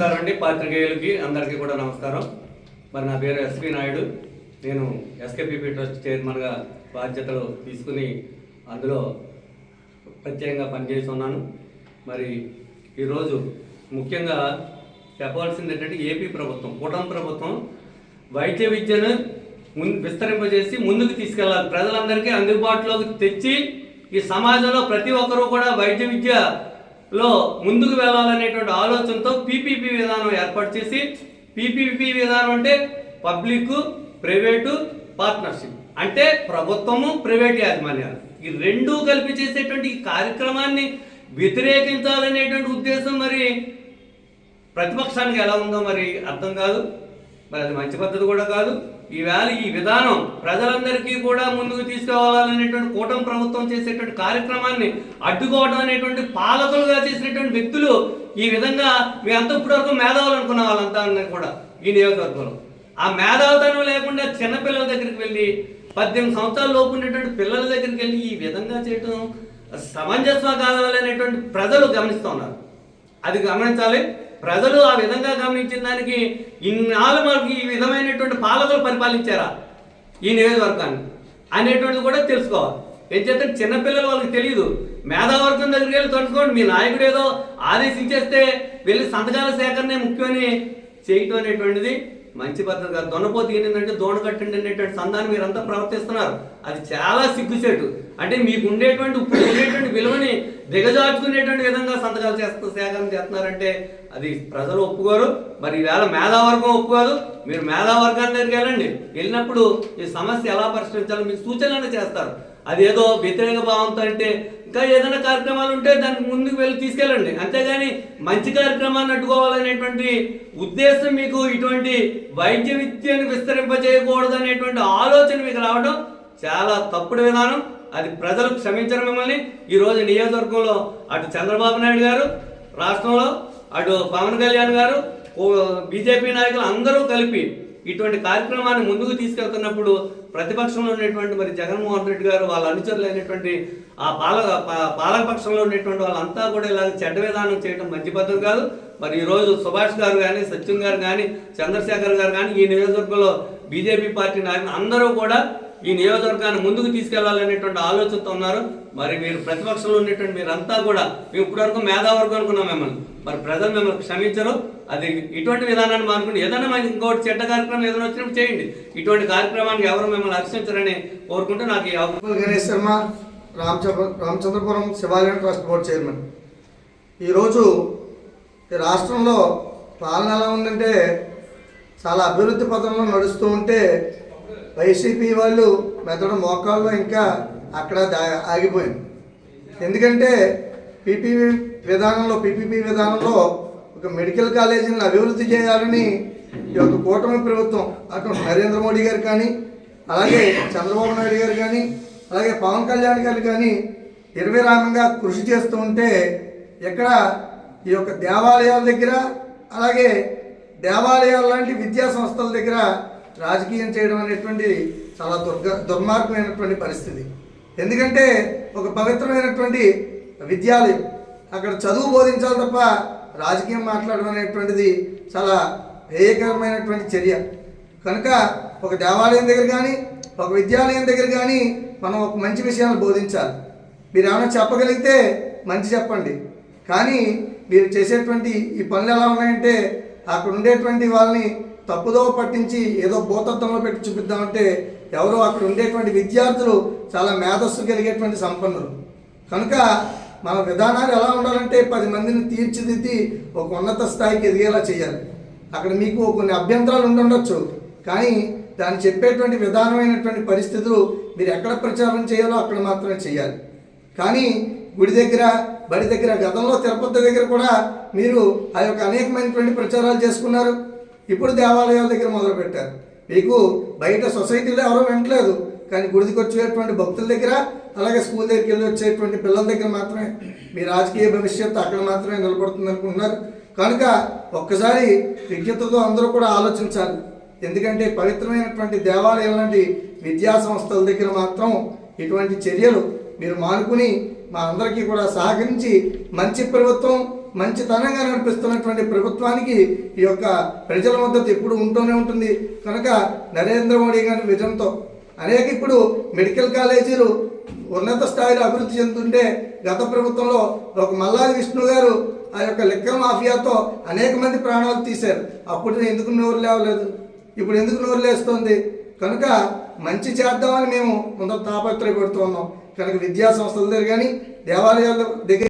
పాత్రికేయులకి అందరికీ కూడా నమస్కారం. మరి నా పేరు ఎస్వి నాయుడు. నేను ఎస్కేపీపీ ట్రస్ట్ చైర్మన్గా బాధ్యతలు తీసుకుని అందులో ప్రత్యేకంగా పనిచేస్తున్నాను. మరి ఈరోజు ముఖ్యంగా చెప్పవలసింది ఏంటంటే ఏపీ ప్రభుత్వం కూటమి ప్రభుత్వం వైద్య విద్యను ముందు విస్తరింపజేసి ముందుకు తీసుకెళ్ళాలి. ప్రజలందరికీ అందుబాటులోకి తెచ్చి ఈ సమాజంలో ప్రతి ఒక్కరూ కూడా వైద్య విద్య లో ముందుకు వెళ్ళాలనేటువంటి ఆలోచనతో పీపీపీ విధానం ఏర్పాటు చేసి పీపీపీ విధానం అంటే పబ్లిక్ ప్రైవేటు పార్ట్నర్షిప్. అంటే ప్రభుత్వము ప్రైవేట్ యాజమాన్యాలు. ఈ రెండూ కలిపి చేసేటువంటి ఈ కార్యక్రమాన్ని వ్యతిరేకించాలనేటువంటి ఉద్దేశం మరి ప్రతిపక్షానికి ఎలా ఉందో మరి అర్థం కాదు. మరి అది మంచి పద్ధతి కూడా కాదు. ఈవేళ ఈ విధానం ప్రజలందరికీ కూడా ముందుకు తీసుకురావాలనేటువంటి కూటమి ప్రభుత్వం చేసేటువంటి కార్యక్రమాన్ని అడ్డుకోవడం అనేటువంటి పాలకులుగా చేసినటువంటి వ్యక్తులు ఈ విధంగా మీ అంత ఇప్పటివరకు మేధావులు అనుకున్న వాళ్ళంతా కూడా ఈ నియోజకవర్గంలో. ఆ మేధావుతనం లేకుండా చిన్నపిల్లల దగ్గరికి వెళ్ళి పద్దెనిమిది సంవత్సరాల లోపు ఉండేటువంటి పిల్లల దగ్గరికి వెళ్ళి ఈ విధంగా చేయటం సమంజస్వ కాదనేటువంటి ప్రజలు గమనిస్తూ ఉన్నారు. అది గమనించాలి. ప్రజలు ఆ విధంగా గమనించిన దానికి ఇన్నాళ్ళు మనకి ఈ విధమైనటువంటి పాలకులు పరిపాలించారా ఈ నియోజకవర్గాన్ని అనేటువంటిది కూడా తెలుసుకోవాలి. ఎంచేత చిన్నపిల్లలు వాళ్ళకి తెలియదు మేధావర్గం దగ్గరికి వెళ్ళి తడుచుకోండి మీ నాయకుడు ఏదో ఆదేశించేస్తే వెళ్ళి సంతకాల సేకరణే ముఖ్యమని చేయటం అనేటువంటిది మంచి పద్ధతి కాదు. దొనపోతు ఏంటంటే దోణ కట్టండి అనేటువంటి సందాన్ని మీరంతా ప్రవర్తిస్తున్నారు. అది చాలా సిగ్గుచేటు. అంటే మీకు ఉండేటువంటి ఇప్పుడు ఉండేటువంటి విలువని దిగజార్చుకునేటువంటి విధంగా సంతకాలు చేస్తూ సేకరణ చేస్తున్నారంటే అది ప్రజలు ఒప్పుకోరు. మరి ఈవేళ మేధావర్గం ఒప్పుకోదు. మీరు మేధావర్గాన్ని దగ్గరికి వెళ్ళండి. వెళ్ళినప్పుడు ఈ సమస్య ఎలా పరిష్కరించాలో మీకు సూచనలు చేస్తారు. అదేదో వ్యతిరేక భావంతో అంటే ఇంకా ఏదైనా కార్యక్రమాలు ఉంటే దానికి ముందుకు వెళ్ళి తీసుకెళ్ళండి. అంతేగాని మంచి కార్యక్రమాన్ని అడ్డుకోవాలనేటువంటి ఉద్దేశం మీకు ఇటువంటి వైద్య విద్యను విస్తరింపజేయకూడదు అనేటువంటి ఆలోచన మీకు రావడం చాలా తప్పుడు విధానం. అది ప్రజలు క్షమించరు మిమ్మల్ని. ఈరోజు నియోజకవర్గంలో అటు చంద్రబాబు నాయుడు గారు రాష్ట్రంలో అటు పవన్ కళ్యాణ్ గారు బీజేపీ నాయకులు అందరూ కలిపి ఇటువంటి కార్యక్రమాన్ని ముందుకు తీసుకెళ్తున్నప్పుడు ప్రతిపక్షంలో ఉన్నటువంటి మరి జగన్మోహన్ రెడ్డి గారు వాళ్ళ అనుచరులు అయినటువంటి ఆ పాలక పాలకపక్షంలో పాలక ఉన్నటువంటి వాళ్ళంతా కూడా ఇలా చెడ్డ విధానం చేయడం మంచి పద్ధతి కాదు. మరి ఈరోజు సుభాష్ గారు కానీ సత్యం గారు కానీ చంద్రశేఖర్ గారు కానీ ఈ నియోజకవర్గంలో బీజేపీ పార్టీ నాయకులు అందరూ కూడా ఈ నియోజకవర్గాన్ని ముందుకు తీసుకెళ్ళాలనేటువంటి ఆలోచనతో ఉన్నారు. మరి మీరు ప్రతిపక్షంలో ఉన్నటువంటి మీరంతా కూడా మేము ఇప్పటివరకు మేధావర్గం అనుకున్నాం మిమ్మల్ని. మరి ప్రజలు మిమ్మల్ని క్షమించరు. అది ఇటువంటి విధానాన్ని మానుకుని ఏదైనా మనకి ఇంకోటి చెడ్డ కార్యక్రమం ఏదైనా వచ్చినప్పుడు చేయండి. ఇటువంటి కార్యక్రమానికి ఎవరు మిమ్మల్ని హర్షించరని కోరుకుంటూ నాకు ఈ గణేష్ శర్మ రామచంద్ర రామచంద్రపురం శివాలయం ట్రస్ట్ బోర్డు చైర్మన్. ఈరోజు ఈ రాష్ట్రంలో పాలన ఎలా ఉందంటే చాలా అభివృద్ధి పథంలో నడుస్తూ ఉంటే వైసీపీ వాళ్ళు మెదడు మోకాల్లో ఇంకా అక్కడ ఆగిపోయింది. ఎందుకంటే పీపీ విధానంలో పీపీపీ విధానంలో ఒక మెడికల్ కాలేజీని అభివృద్ధి చేయాలని ఈ యొక్క కూటమి ప్రభుత్వం అటు నరేంద్ర మోడీ గారు కానీ అలాగే చంద్రబాబు నాయుడు గారు కానీ అలాగే పవన్ కళ్యాణ్ గారు కానీ నిర్విరామంగా కృషి చేస్తూ ఉంటే ఇక్కడ ఈ యొక్క దేవాలయాల దగ్గర అలాగే దేవాలయాల లాంటి విద్యా సంస్థల దగ్గర రాజకీయం చేయడం అనేటువంటిది చాలా దుర్గ దుర్మార్గమైనటువంటి పరిస్థితి. ఎందుకంటే ఒక పవిత్రమైనటువంటి విద్యాలయం అక్కడ చదువు బోధించాలి తప్ప రాజకీయం మాట్లాడడం అనేటువంటిది చాలా హేయకరమైనటువంటి చర్య. కనుక ఒక దేవాలయం దగ్గర కానీ ఒక విద్యాలయం దగ్గర కానీ మనం ఒక మంచి విషయాలు బోధించాలి. మీరు ఏమైనా చెప్పగలిగితే మంచి చెప్పండి. కానీ మీరు చేసేటువంటి ఈ పనులు ఎలా ఉన్నాయంటే అక్కడ ఉండేటువంటి వాళ్ళని తప్పుదో పట్టించి ఏదో భూతత్వంలో పెట్టి చూపిద్దామంటే ఎవరో అక్కడ ఉండేటువంటి విద్యార్థులు చాలా మేధస్సు కలిగేటువంటి సంపన్నులు. కనుక మన విధానాలు ఎలా ఉండాలంటే పది మందిని తీర్చిదిద్ది ఒక ఉన్నత స్థాయికి ఎదిగేలా చేయాలి. అక్కడ మీకు కొన్ని అభ్యంతరాలు ఉండొచ్చు. కానీ దాన్ని చెప్పేటువంటి విధానమైనటువంటి పరిస్థితులు మీరు ఎక్కడ ప్రచారం చేయాలో అక్కడ మాత్రమే చేయాలి. కానీ గుడి దగ్గర బడి దగ్గర గతంలో తిరుపతి దగ్గర కూడా మీరు ఆ యొక్క అనేకమైనటువంటి ప్రచారాలు చేసుకున్నారు. ఇప్పుడు దేవాలయాల దగ్గర మొదలుపెట్టారు. మీకు బయట సొసైటీలో ఎవరో వింటలేదు కానీ గుడికి వచ్చేటువంటి భక్తుల దగ్గర అలాగే స్కూల్ దగ్గరికి వెళ్ళి వచ్చేటువంటి పిల్లల దగ్గర మాత్రమే మీ రాజకీయ భవిష్యత్తు అక్కడ మాత్రమే నిలబడుతుంది అనుకుంటున్నారు. కనుక ఒక్కసారి విజ్ఞతతో అందరూ కూడా ఆలోచించాలి. ఎందుకంటే పవిత్రమైనటువంటి దేవాలయం లాంటి విద్యా సంస్థల దగ్గర మాత్రం ఇటువంటి చర్యలు మీరు మానుకుని మా అందరికీ కూడా సహకరించి మంచి ప్రభుత్వం మంచితనంగా నడిపిస్తున్నటువంటి ప్రభుత్వానికి ఈ యొక్క ప్రజల మద్దతు ఎప్పుడు ఉంటూనే ఉంటుంది. కనుక నరేంద్ర మోడీ గారి విజయంతో అనేక ఇప్పుడు మెడికల్ కాలేజీలు ఉన్నత స్థాయిలో అభివృద్ధి చెందుతుంటే గత ప్రభుత్వంలో ఒక మల్లాది విష్ణు గారు ఆ యొక్క లెక్కల మాఫియాతో అనేక మంది ప్రాణాలు తీశారు. అప్పుడు ఎందుకు నోరు లేవలేదు? ఇప్పుడు ఎందుకు నోరు లేస్తుంది? కనుక మంచి చేద్దామని మేము కొంత తాపత్రయపడుతూ ఉన్నాం. కనుక విద్యా సంస్థల దగ్గర కానీ దేవాలయాల దగ్గర